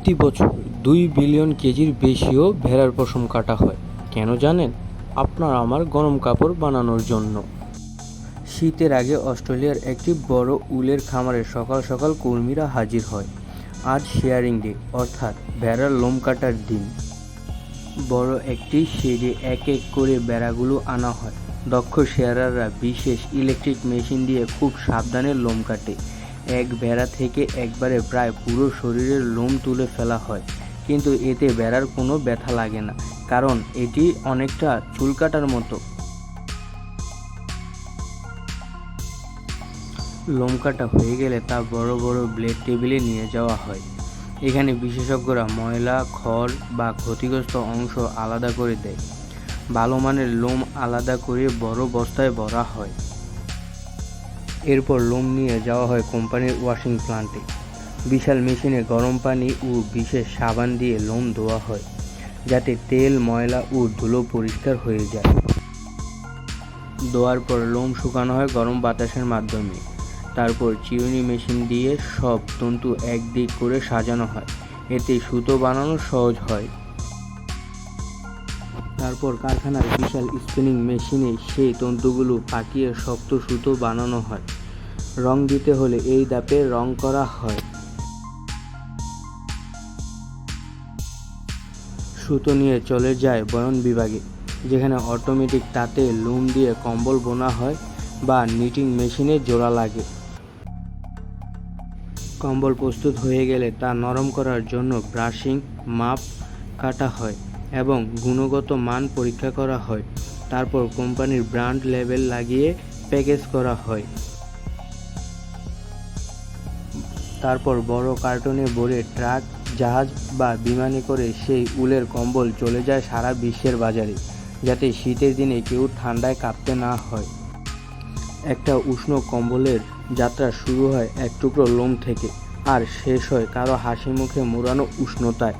প্রতি বছর দুই বিলিয়ন কেজির বেশিও ভেড়ার পশম কাটা হয়। কেন জানেন? আপনার আমার গরম কাপড় বানানোর জন্য। শীতের আগে অস্ট্রেলিয়ার একটি বড় উলের খামারে সকাল সকাল কর্মীরা হাজির হয়। আজ শেয়ারিং ডে, অর্থাৎ ভেড়ার লোম কাটার দিন। বড় একটি শেডে এক এক করে বেড়াগুলো আনা হয়। দক্ষ শেয়ারাররা বিশেষ ইলেকট্রিক মেশিন দিয়ে খুব সাবধানে লোম কাটে। এক বেড়া থেকে একবারে প্রায় পুরো শরীরের লোম তুলে ফেলা হয়। কিন্তু এতে বেড়ার কোনো ব্যথা লাগে না, কারণ এটি অনেকটা চুল কাটার মতো। লোম কাটা হয়ে গেলে তা বড় বড় ব্লেড টেবিলে নিয়ে যাওয়া হয়। এখানে বিশেষজ্ঞরা ময়লা, খড় বা ক্ষতিগ্রস্ত অংশ আলাদা করে দেয়। ভালো মানের লোম আলাদা করে বড় বস্তায় ভরা হয়। এরপর লোম নিয়ে যাওয়া হয় কোম্পানির ওয়াশিং প্লান্টে। বিশাল মেশিনে গরম পানি ও বিশেষ সাবান দিয়ে লোম ধোয়া হয়, যাতে তেল, ময়লা ও ধুলো পরিষ্কার হয়ে যায়। ধোয়ার পর লোম শুকানো হয় গরম বাতাসের মাধ্যমে। তারপর চিরুনি মেশিন দিয়ে সব তন্তু একদিক করে সাজানো হয়, এতে সুতো বানানো সহজ হয়। তারপর কারখানার বিশাল স্পিনিং মেশিনে সেই তন্তুগুলো পাকিয়ে শক্ত সুতো বানানো হয়। রং দিতে হলে এই দাপে রং করা হয়। সুতো নিয়ে চলে যায় বয়ন বিভাগে, যেখানে অটোমেটিক তাতে লুম দিয়ে কম্বল বোনা হয় বা নিটিং মেশিনে জোড়া লাগে। কম্বল প্রস্তুত হয়ে গেলে তা নরম করার জন্য ব্রাশিং, মাপ কাটা হয় এবং গুণগত মান পরীক্ষা করা হয়। তারপর কোম্পানির ব্র্যান্ড লেবেল লাগিয়ে প্যাকেজ করা হয়। তারপর বড় কার্টনে ভরে ট্রাক, জাহাজ বা বিমানে করে সেই উলের কম্বল চলে যায় সারা বিশ্বের বাজারে, যাতে শীতের দিনে কেউ ঠান্ডায় কাঁপতে না হয়। একটা উষ্ণ কম্বলের যাত্রা শুরু হয় এক টুকরো লোম থেকে, আর শেষ হয় কারও হাসি মুখে মোড়ানো উষ্ণতায়।